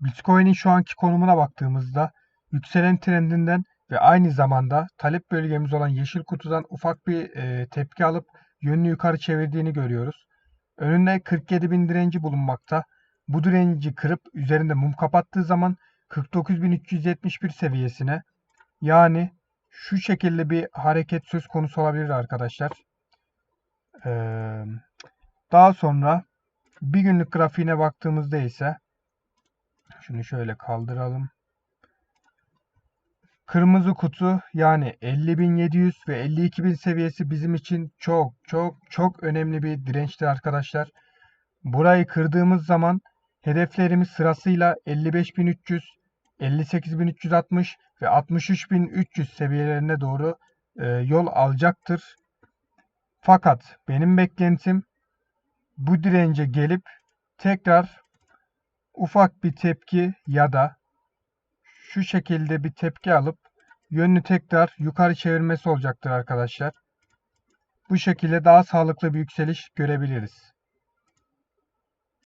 Bitcoin'in şu anki konumuna baktığımızda yükselen trendinden ve aynı zamanda talep bölgemiz olan yeşil kutudan ufak bir e, tepki alıp yönünü yukarı çevirdiğini görüyoruz. Önünde 47 bin direnci bulunmakta. Bu direnci kırıp üzerinde mum kapattığı zaman 49.371 seviyesine yani şu şekilde bir hareket söz konusu olabilir arkadaşlar. Ee, daha sonra bir günlük grafiğine baktığımızda ise şunu şöyle kaldıralım. Kırmızı kutu yani 50.700 ve 52.000 seviyesi bizim için çok çok çok önemli bir dirençtir arkadaşlar. Burayı kırdığımız zaman hedeflerimiz sırasıyla 55.300, 58.360 ve 63.300 seviyelerine doğru e, yol alacaktır. Fakat benim beklentim bu dirence gelip tekrar ufak bir tepki ya da şu şekilde bir tepki alıp yönünü tekrar yukarı çevirmesi olacaktır arkadaşlar. Bu şekilde daha sağlıklı bir yükseliş görebiliriz.